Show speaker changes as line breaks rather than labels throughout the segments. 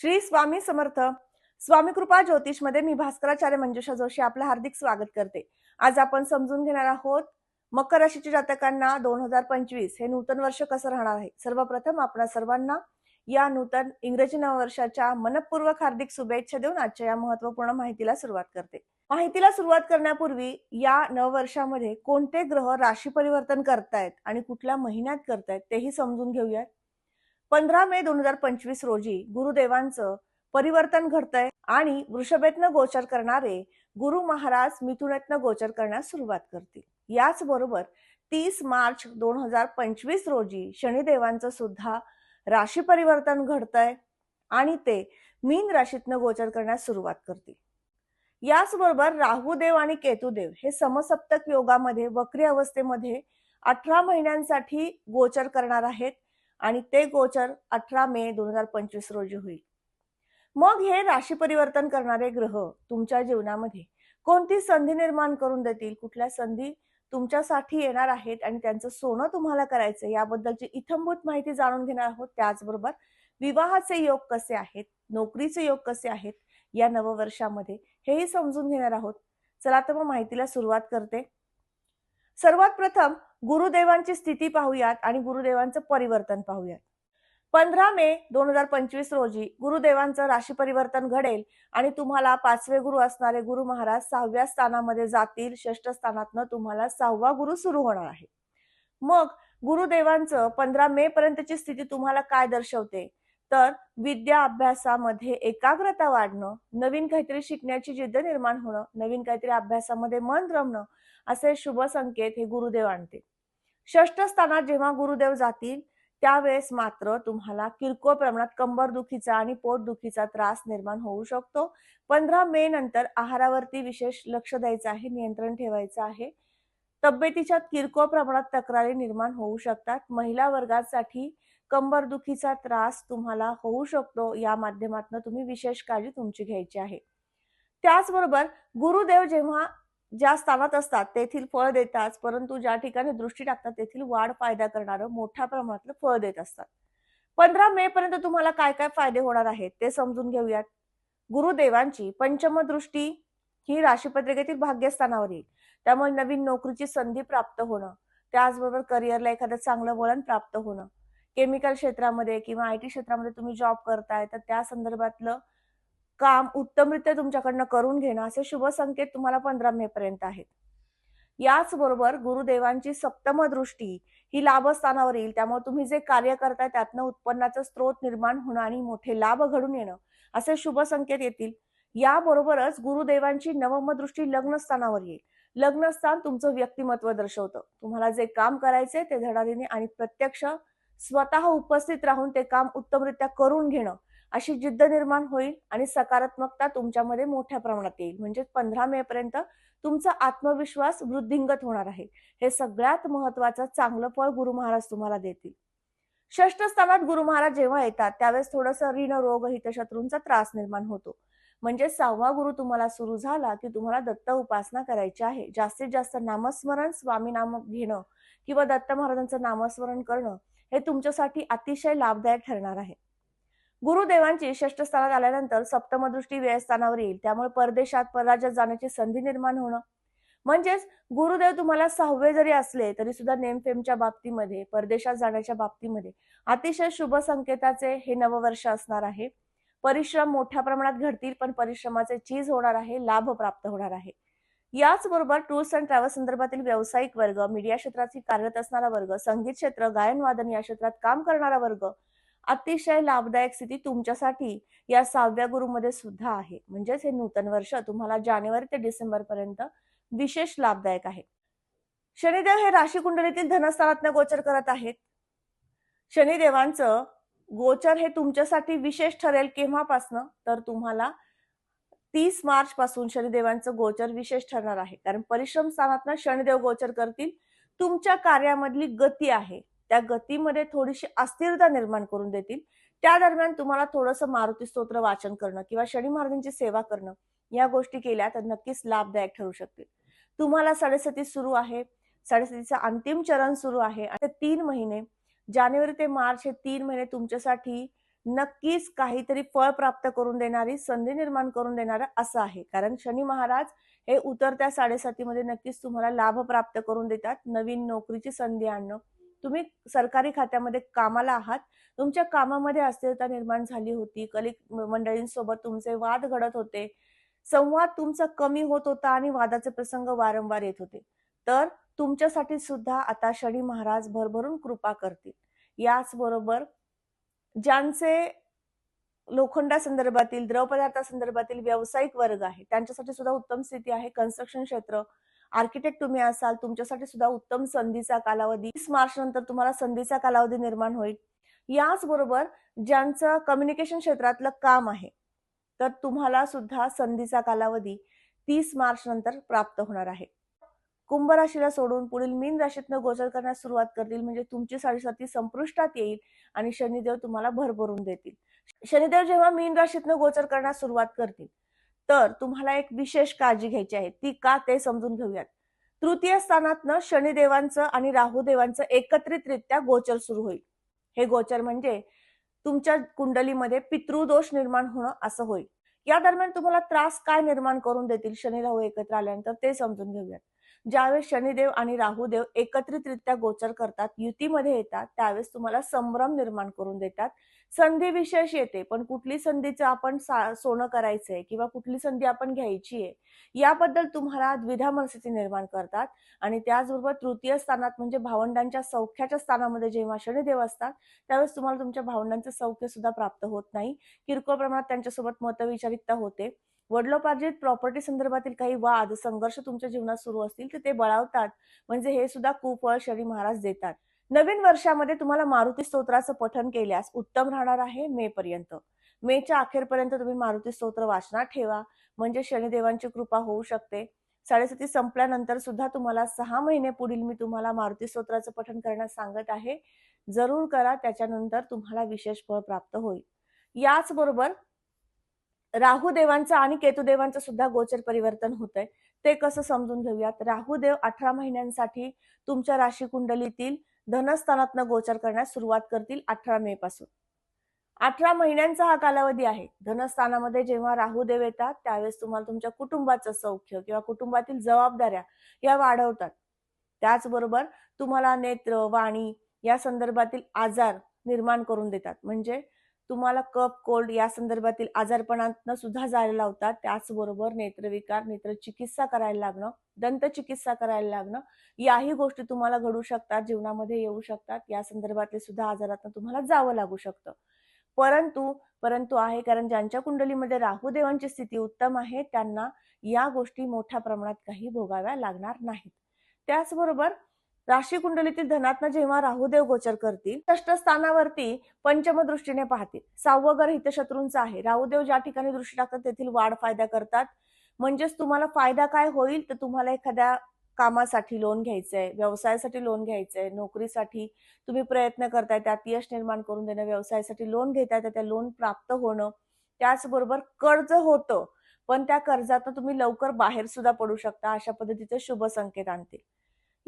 श्री स्वामी समर्थ. स्वामी कृपा ज्योतिषमध्ये मी भास्कराचार्य मंजुषा जोशी आपलं हार्दिक स्वागत करते. आज आपण समजून घेणार आहोत मकर राशीच्या जातकांना दोन हजार पंचवीस हे नूतन वर्ष कसं राहणार आहे? सर्वप्रथम आपण सर्वांना या नूतन इंग्रजी नववर्षाच्या मनपूर्वक हार्दिक शुभेच्छा देऊन आजच्या या महत्त्वपूर्ण माहितीला सुरुवात करते. माहितीला सुरुवात करण्यापूर्वी या नववर्षामध्ये कोणते ग्रह राशी परिवर्तन करतायत आणि कुठल्या महिन्यात करतायत तेही समजून घेऊयात. पंधरा मे दोन हजार पंचवीस रोजी गुरुदेवांचं परिवर्तन घडतंय आणि वृषभेतनं गोचर करणारे गुरु महाराज मिथुनेतनं गोचर करण्यास सुरुवात करतील. याच बरोबर तीस मार्च दोन हजार पंचवीस रोजी शनिदेवांचं सुद्धा राशी परिवर्तन घडतंय आणि ते मीन राशीतनं गोचर करण्यास सुरुवात करतील. याचबरोबर राहुदेव आणि केतुदेव हे समसप्तक योगामध्ये वक्री अवस्थेमध्ये अठरा महिन्यांसाठी गोचर करणार आहेत. आणि ते गोचर अठरा मे दोन हजार पंचवीस रोजी होईल. मग हे राशी परिवर्तन करणारे ग्रह तुमच्या जीवनामध्ये कोणती संधी निर्माण करून देतील? कुठल्या संधी तुमच्यासाठी येणार आहेत? आणि त्यांचं सोनं तुम्हाला करायचं याबद्दलची इथंभूत माहिती जाणून घेणार आहोत. त्याचबरोबर विवाहाचे योग कसे आहेत? नोकरीचे योग कसे आहेत? या नववर्षामध्ये हेही समजून घेणार आहोत. चला तर मग माहितीला सुरुवात करते. सर्वात प्रथम गुरुदेवांची स्थिती पाहूयात आणि गुरुदेवांचं परिवर्तन पाहूयात. पंधरा मे दोन हजार पंचवीस रोजी गुरुदेवांचं राशी परिवर्तन घडेल आणि तुम्हाला पाचवे गुरु असणारे गुरु महाराज सहाव्या स्थानामध्ये जातील. षष्ठ स्थानातनं तुम्हाला सहावा गुरु सुरू होणार आहे. मग गुरुदेवांचं पंधरा मे पर्यंतची स्थिती तुम्हाला काय दर्शवते? तर विद्या अभ्यासामध्ये एकाग्रता वाढणं नवीन काहीतरी शिकण्याची जिद्द निर्माण होणं नवीन काहीतरी अभ्यासामध्ये मन रमणं असे शुभ संकेत हे गुरुदेव आणते षष्ठ स्थानात जेव्हा गुरुदेव जातील त्यावेळेस मात्र तुम्हाला किरकोळ प्रमाणात कंबर दुखीचा आणि पोट दुखीचा त्रास निर्माण होऊ शकतो. पंधरा मे नंतर आहारावरती विशेष लक्ष द्यायचं आहे नियंत्रण ठेवायचं आहे. तब्येतीच्या किरकोळ प्रमाणात तक्रारी निर्माण होऊ शकतात. महिला वर्गासाठी कंबर दुखीचा त्रास तुम्हाला होऊ शकतो या माध्यमातून तुम्ही विशेष काळजी तुमची घ्यायची आहे. त्याचबरोबर गुरुदेव जेव्हा ज्या स्थानात असतात तेथील फळ देतात परंतु ज्या ठिकाणी दृष्टी टाकतात तेथील वाढ फायदा करणारं मोठ्या प्रमाणातलं फळ देत असतात. पंधरा मे पर्यंत तुम्हाला काय काय फायदे होणार आहेत ते समजून घेऊयात. गुरुदेवांची पंचम दृष्टी ही राशीपत्रिकेतील भाग्यस्थानावर येईल. त्यामुळे नवीन नोकरीची संधी प्राप्त होणं त्याचबरोबर करिअरला एखादं चांगलं वळण प्राप्त होणं केमिकल क्षेत्रामध्ये किंवा आय टी क्षेत्रामध्ये तुम्ही जॉब करताय तर त्या संदर्भातलं काम उत्तमरित्या तुमच्याकडनं करून घेणं असे शुभ संकेत तुम्हाला पंधरा मे पर्यंत आहेत. याचबरोबर गुरुदेवांची सप्तम दृष्टी ही लाभस्थानावर येईल. त्यामुळे तुम्ही जे कार्य करताय त्यातनं उत्पन्नाचा स्रोत निर्माण होणं आणि मोठे लाभ घडून येणं असे शुभ संकेत येतील. याबरोबरच गुरुदेवांची नवम दृष्टी लग्नस्थानावर येईल. लग्नस्थान तुमचं व्यक्तिमत्व दर्शवतं. तुम्हाला जे काम करायचे ते धडाधीने आणि प्रत्यक्ष स्वतः उपस्थित राहून ते काम उत्तमरित्या करून घेणं अशी जिद्द निर्माण होईल आणि सकारात्मकता तुमच्यामध्ये मोठ्या प्रमाणात येईल. म्हणजे पंधरा मे पर्यंत तुमचा आत्मविश्वास वृद्धिंगत होणार आहे. हे सगळ्यात महत्वाचं चांगलं फळ गुरु महाराज तुम्हाला देतील. षष्ठ स्थानात गुरु महाराज जेव्हा येतात त्यावेळेस थोडस ऋण रोग हितशत्रूंचा त्रास निर्माण होतो. म्हणजे सहावा गुरु तुम्हाला सुरू झाला की तुम्हाला दत्त उपासना करायची आहे. जास्तीत जास्त नामस्मरण स्वामी नाम घेणं किंवा दत्त महाराजांचं नामस्मरण करणं हे तुमच्यासाठी अतिशय लाभदायक ठरणार आहे. गुरुदेवांची षष्ठ स्थानात आल्यानंतर सप्तमदृष्टी व्ययस्थानावर येईल. त्यामुळे परदेशात परराज्यात जाण्याची संधी निर्माण होणं. म्हणजेच गुरुदेव तुम्हाला सहावे जरी असले तरी सुद्धा नेमफेमच्या बाबतीमध्ये परदेशात जाण्याच्या बाबतीमध्ये अतिशय शुभ संकेताचे हे नववर्ष असणार आहे. परिश्रम मोठ्या प्रमाणात घडतील पण परिश्रमाचे चीज होणार आहे लाभ प्राप्त होणार आहे. याचबरोबर टूर्स अँड ट्रॅव्हल संदर्भातील व्यावसायिक वर्ग मीडिया क्षेत्रात कार्यरत असणारा वर्ग संगीत क्षेत्र गायन वादन या क्षेत्रात काम करणारा वर्ग अतिशय लाभदायक स्थिती तुमच्यासाठी या सहाव्या गुरुमध्ये सुद्धा आहे. म्हणजेच हे नूतन वर्ष तुम्हाला जानेवारी ते डिसेंबर पर्यंत विशेष लाभदायक आहे. शनिदेव हे राशी कुंडलीतील धनस्थानातनं गोचर करत आहेत. शनिदेवांचं गोचर हे तुमच्यासाठी विशेष ठरेल केव्हापासनं? तर तुम्हाला तीस मार्च पासून शनिदेवांचं गोचर विशेष ठरणार आहे. कारण परिश्रम स्थानातनं शनिदेव गोचर करतील. तुमच्या कार्यामधली गती आहे. त्या गतीमध्ये थोडीशी अस्थिरता निर्माण करून देतील. त्या दरम्यान तुम्हाला थोडंसं मारुती स्तोत्र वाचन करणं किंवा शनी महाराजांची सेवा करणं या गोष्टी केल्या तर नक्कीच लाभदायक ठरू शकतील. तुम्हाला साडेसती सुरू आहे. साडेसतीचं अंतिम चरण सुरू आहे आणि तीन महिने जानेवारी ते मार्च हे तीन महिने तुमच्यासाठी नक्कीच काहीतरी फळ प्राप्त करून देणारी संधी निर्माण करून देणार असं आहे. कारण शनी महाराज हे उतरत्या साडेसातीमध्ये नक्कीच तुम्हाला लाभ प्राप्त करून देतात. नवीन नोकरीची संधी आणणं तुम्ही सरकारी खात्यामध्ये कामाला आहात. तुमच्या कामामध्ये अस्थिरता निर्माण झाली होती. कलिक मंडळींसोबत तुमचे वाद घडत होते. संवाद तुमचा कमी होत होता आणि वादाचे प्रसंग वारंवार येत होते. तर तुमच्यासाठी सुद्धा आता शनी महाराज भरभरून कृपा करतील. याच बरोबर ज्यांचे लोखंडा संदर्भातील द्रवपदार्था संदर्भातील व्यावसायिक वर्ग आहे त्यांच्यासाठी सुद्धा उत्तम स्थिती आहे. कन्स्ट्रक्शन क्षेत्र आर्किटेक्ट तुम्ही असाल तुमच्यासाठी सुद्धा उत्तम संधीचा कालावधी वीस मार्च नंतर तुम्हाला संधीचा कालावधी निर्माण होईल. याच बरोबर ज्यांचं कम्युनिकेशन क्षेत्रातलं काम आहे तर तुम्हाला सुद्धा संधीचा कालावधी तीस मार्च नंतर प्राप्त होणार आहे. कुंभ राशीला सोडून पुढील मीन राशीतनं गोचर करण्यास सुरुवात करतील म्हणजे तुमची साडेसाती संपुष्टात येईल आणि शनिदेव तुम्हाला भरभरून देतील. शनिदेव जेव्हा मीन राशीतनं गोचर करण्यास सुरुवात करतील तर तुम्हाला एक विशेष काळजी घ्यायची आहे. ती का ते समजून घेऊयात. तृतीय स्थानातनं शनिदेवांचं आणि राहुदेवांचं एकत्रितरित्या गोचर सुरू होईल. हे गोचर म्हणजे तुमच्या कुंडलीमध्ये पितृदोष निर्माण होणं असं होईल. या दरम्यान तुम्हाला त्रास काय निर्माण करून देतील? शनी राहू एकत्र आल्यानंतर ते समजून घेऊयात. ज्यावेळेस शनिदेव आणि राहुदेव एकत्रितरित्या गोचर करतात युतीमध्ये येतात त्यावेळेस तुम्हाला संभ्रम निर्माण करून देतात. संधी विशेष येते पण कुठली संधीचं आपण सोनं करायचंय किंवा कुठली संधी आपण घ्यायची आहे याबद्दल तुम्हाला द्विधा मनस्थिती निर्माण करतात. आणि त्याचबरोबर तृतीय स्थानात म्हणजे भावंडांच्या सौख्याच्या स्थानामध्ये जेव्हा शनिदेव असतात त्यावेळेस तुम्हाला तुमच्या भावंडांचं सौख्य सुद्धा प्राप्त होत नाही. किरकोळ प्रमाणात त्यांच्यासोबत मतविचारिकता होते. वडिलोपार्जित प्रॉपर्टी संदर्भातील काही वाद संघर्ष तुमच्या जीवनात सुरू असतील तर ते बळावतात. म्हणजे हे सुद्धा कुफळ शनी महाराज देतात. नवीन वर्षामध्ये तुम्हाला मारुती स्तोत्राचं पठन केल्यास उत्तम राहणार आहे मे पर्यंत. मेच्या अखेरपर्यंत तुम्ही मारुती स्तोत्र वाचनात ठेवा. म्हणजे शनिदेवांची कृपा होऊ शकते. साडेसाती संपल्यानंतर सुद्धा तुम्हाला सहा महिने पुढील मी तुम्हाला मारुती स्तोत्राचं पठन करण्यास सांगत आहे. जरूर करा त्याच्यानंतर तुम्हाला विशेष फळ प्राप्त होईल. याच बरोबर राहुदेवांचं आणि केतुदेवांचं सुद्धा गोचर परिवर्तन होतंय. ते कसं समजून घेऊयात? राहुदेव अठरा महिन्यांसाठी तुमच्या राशी कुंडलीतील धनस्थानातनं गोचर करण्यास सुरुवात करतील अठरा मे पासून. अठरा महिन्यांचा हा कालावधी आहे. धनस्थानामध्ये जेव्हा राहुदेव येतात त्यावेळेस तुम्हाला तुमच्या कुटुंबाचं सौख्य किंवा कुटुंबातील जबाबदाऱ्या या वाढवतात. त्याचबरोबर तुम्हाला नेत्र वाणी या संदर्भातील आजार निर्माण करून देतात. म्हणजे तुम्हाला कप कोल्ड या संदर्भातील आजारपणातनं सुद्धा जायला लावतात. त्याचबरोबर नेत्रविकार नेत्र चिकित्सा करायला लागणं दंत चिकित्सा करायला लागणं याही गोष्टी तुम्हाला घडू शकतात जीवनामध्ये येऊ शकतात. या संदर्भातले सुद्धा आजारातनं तुम्हाला जावं लागू शकतं. परंतु परंतु आहे कारण ज्यांच्या कुंडलीमध्ये राहुदेवांची स्थिती उत्तम आहे त्यांना या गोष्टी मोठ्या प्रमाणात काही भोगाव्या लागणार नाहीत. त्याचबरोबर राशी कुंडलीतील धनात्न जेव्हा राहुदेव गोचर करतील षष्ट स्थानावरती पंचम दृष्टीने पाहतील. सहावं घर हितशत्रूंचं आहे. राहुदेव ज्या ठिकाणी दृष्टी टाकतात तेथील वाढ फायदा करतात. म्हणजेच तुम्हाला फायदा काय होईल तर तुम्हाला एखाद्या कामासाठी लोन घ्यायचंय व्यवसायासाठी लोन घ्यायचंय नोकरीसाठी तुम्ही प्रयत्न करताय त्यात यश निर्माण करून देणं व्यवसायासाठी लोन घेताय त्या लोन प्राप्त होणं त्याचबरोबर कर्ज होतं पण त्या कर्जात तुम्ही लवकर बाहेर सुद्धा पडू शकता अशा पद्धतीचे शुभ संकेत आणतील.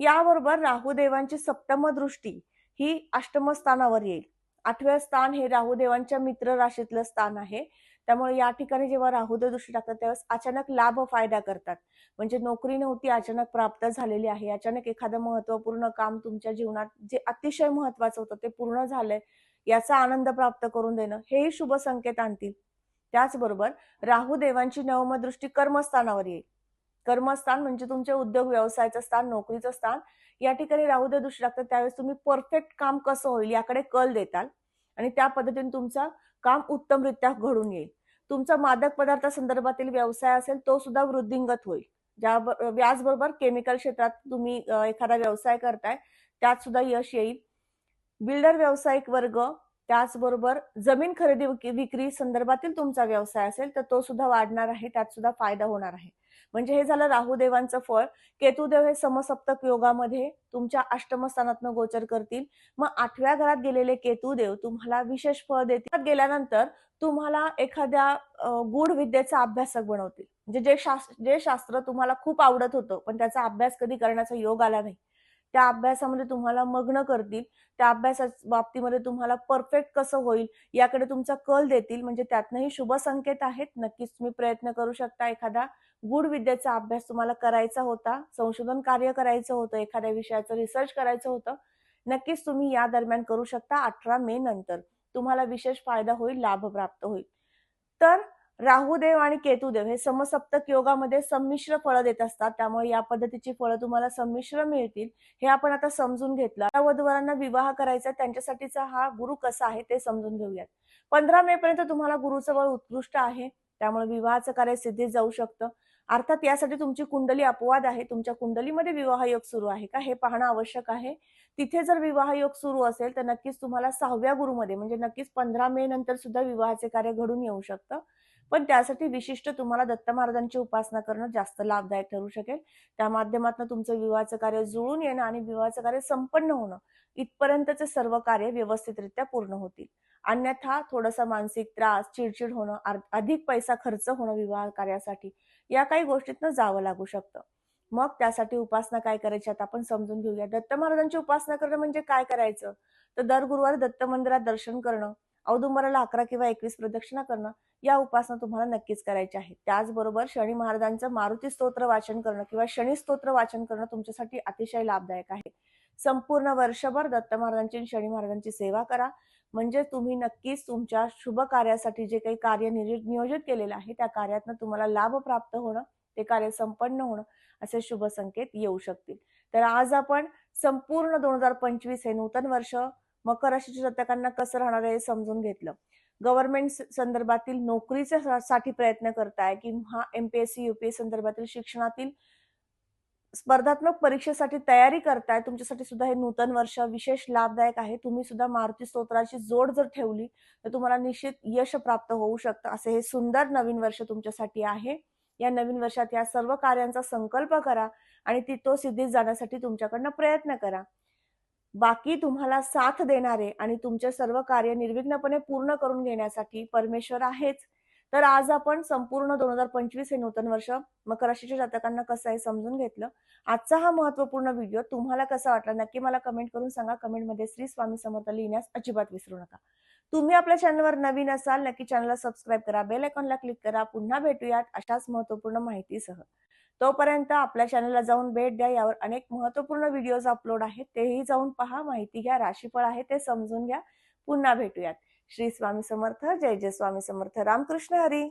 याबरोबर राहुदेवांची सप्तम दृष्टी ही अष्टम स्थानावर येईल. आठव्या स्थान हे राहुदेवांच्या मित्र राशीतलं स्थान आहे. त्यामुळे या ठिकाणी जेव्हा राहुदेव दृष्टी टाकतात त्यावेळेस अचानक लाभ फायदा करतात. म्हणजे नोकरी नव्हती अचानक प्राप्त झालेली आहे. अचानक एखादं महत्त्वपूर्ण काम तुमच्या जीवनात जे अतिशय महत्वाचं होतं ते पूर्ण झालंय याचा आनंद प्राप्त करून देणं हेही शुभ संकेत आणतील. त्याचबरोबर राहुदेवांची नवमदृष्टी कर्मस्थानावर येईल. कर्मस्थान म्हणजे तुमचे उद्योग व्यवसायाचं स्थान नोकरीचं स्थान. या ठिकाणी राहू दे दृष्टी लागतात त्यावेळेस तुम्ही परफेक्ट काम कसं होईल याकडे कल देताल. आणि त्या पद्धतीने तुमचं काम उत्तमरित्या घडून येईल. तुमचा मादक पदार्थ संदर्भातील व्यवसाय असेल तो सुद्धा वृद्धिंगत होईल. ज्या व्याजबरोबर केमिकल क्षेत्रात तुम्ही एखादा व्यवसाय करताय त्यात सुद्धा यश येईल. बिल्डर व्यावसायिक वर्ग त्याचबरोबर जमीन खरेदी विक्री संदर्भातील तुमचा व्यवसाय असेल तर तो सुद्धा वाढणार आहे त्यात सुद्धा फायदा होणार आहे. म्हणजे हे झालं राहुदेवांचं फळ. केतुदेव हे समसप्तक योगामध्ये तुमच्या अष्टमस्थानातनं गोचर करतील. मग आठव्या घरात गेलेले केतुदेव तुम्हाला विशेष फळ देतील. गेल्यानंतर तुम्हाला एखाद्या गुढ विद्येचा अभ्यासक बनवतील. म्हणजे जे शास्त्र जे शास्त्र तुम्हाला खूप आवडत होतं पण त्याचा अभ्यास कधी करण्याचा योग आला नाही. त्या अभ्यासामध्ये तुम्हाला मग्न करतील. त्या अभ्यासा बाबतीमध्ये तुम्हाला परफेक्ट कसं होईल याकडे तुमचा कल देतील. म्हणजे त्यातनंही शुभ संकेत आहेत. नक्कीच तुम्ही प्रयत्न करू शकता एखादा गुढ विद्येचा अभ्यास तुम्हाला करायचा होता. संशोधन कार्य करायचं होतं. एखाद्या विषयाचं रिसर्च करायचं होतं. नक्कीच तुम्ही या दरम्यान करू शकता अठरा मे नंतर. तुम्हाला विशेष फायदा होईल लाभ प्राप्त होईल. तर राहुदेव आणि केतुदेव हे समसप्तक योगामध्ये संमिश्र फळं देत असतात. त्यामुळे या पद्धतीची फळं तुम्हाला संमिश्र मिळतील. हे आपण आता समजून घेतलं. त्या वधूवरांना विवाह करायचा त्यांच्यासाठीचा हा गुरु कसा आहे ते समजून घेऊयात. पंधरा मे पर्यंत तुम्हाला गुरुचं बळ उत्कृष्ट आहे. त्यामुळे विवाहाचं कार्य सिद्धीत जाऊ शकतं. अर्थात यासाठी तुमची कुंडली अपवाद आहे. तुमच्या कुंडलीमध्ये विवाह योग सुरू आहे का? हे पाहणं आवश्यक आहे. तिथे जर विवाह योग सुरू असेल तर नक्कीच तुम्हाला सहाव्या गुरुमध्ये म्हणजे नक्कीच पंधरा मे नंतर सुद्धा विवाहाचे कार्य घडून येऊ शकतं. पण त्यासाठी विशिष्ट तुम्हाला दत्त महाराजांची उपासना करणं जास्त लाभदायक ठरू शकेल. त्या माध्यमातून तुमचं विवाहाचं कार्य जुळून येणं आणि विवाहाचं कार्य संपन्न होणं इथपर्यंतचे सर्व कार्य व्यवस्थितरित्या पूर्ण होतील. अन्यथा थोडासा मानसिक त्रास चिडचिड होणं अधिक पैसा खर्च होणं विवाह कार्यासाठी या काही गोष्टीतनं जावं लागू शकतं. मग त्यासाठी उपासना काय करायची आता आपण समजून घेऊया. दत्त महाराजांची उपासना करणं म्हणजे काय करायचं? तर दर गुरुवार दत्त मंदिरात दर्शन करणं औदुंबराला अकरा किंवा एकवीस प्रदक्षिणा करणं या उपासना तुम्हाला नक्कीच करायच्या आहेत. त्याचबरोबर शनी महाराजांचं मारुती स्तोत्र वाचन करणं किंवा शनी स्तोत्र वाचन करणं तुमच्यासाठी अतिशय लाभदायक आहे. संपूर्ण वर्षभर दत्त महाराजांची शनी महाराजांची सेवा करा. म्हणजे तुम्ही नक्कीच तुमच्या शुभ कार्यासाठी जे काही कार्य नियोजित केलेलं आहे त्या कार्यातनं तुम्हाला लाभ प्राप्त होणं ते कार्य संपन्न होणं असे शुभ संकेत येऊ शकतील. तर आज आपण संपूर्ण दोन हजार पंचवीस हे नूतन वर्ष मकर राशीच्या जातकांना कसं राहणार आहे समजून घेतलं. गव्हर्नमेंट संदर्भातील नोकरीच्या साठी प्रयत्न करताय किंवा एमपीएससी युपीएस संदर्भातील शिक्षणातील स्पर्धात्मक परीक्षेसाठी तयारी करताय तुमच्यासाठी सुद्धा हे नूतन वर्ष विशेष लाभदायक आहे. तुम्ही सुद्धा मारुती स्तोत्राची जोड जर ठेवली तर तुम्हाला निश्चित यश प्राप्त होऊ शकतं. असे हे सुंदर नवीन वर्ष तुमच्यासाठी आहे. या नवीन वर्षात या सर्व कार्यांचा संकल्प करा आणि ती तो सिद्धीत जाण्यासाठी तुमच्याकडनं प्रयत्न करा. बाकी तुम्हाला साथ देणारे आणि तुमचे सर्व कार्य निर्विघ्नपणे पूर्ण करून घेण्यासाठी परमेश्वर आहेच. तर आज आपण संपूर्ण दोन हजार पंचवीस हे नूतन वर्ष मकर राशीच्या जातकांना कसं आहे समजून घेतलं. आजचा हा महत्त्वपूर्ण व्हिडिओ तुम्हाला कसा वाटला नक्की मला कमेंट करून सांगा. कमेंटमध्ये श्री स्वामी समर्थ लिहिण्यास अजिबात विसरू नका. तुम्ही आपल्या चॅनलवर नवीन असाल नक्की चॅनलला सबस्क्राईब करा बेल आयकॉनला क्लिक करा. पुन्हा भेटूयात अशाच महत्त्वपूर्ण माहितीसह. तोपर्यंत आपल्या चॅनलला जाऊन भेट द्या. यावर अनेक महत्त्वपूर्ण व्हिडिओज अपलोड आहेत. तेही जाऊन पहा. माहिती घ्या. राशीफळ आहे ते समजून घ्या. पुन्हा भेटूयात. श्री स्वामी समर्थ. जय जय स्वामी समर्थ. रामकृष्ण हरी.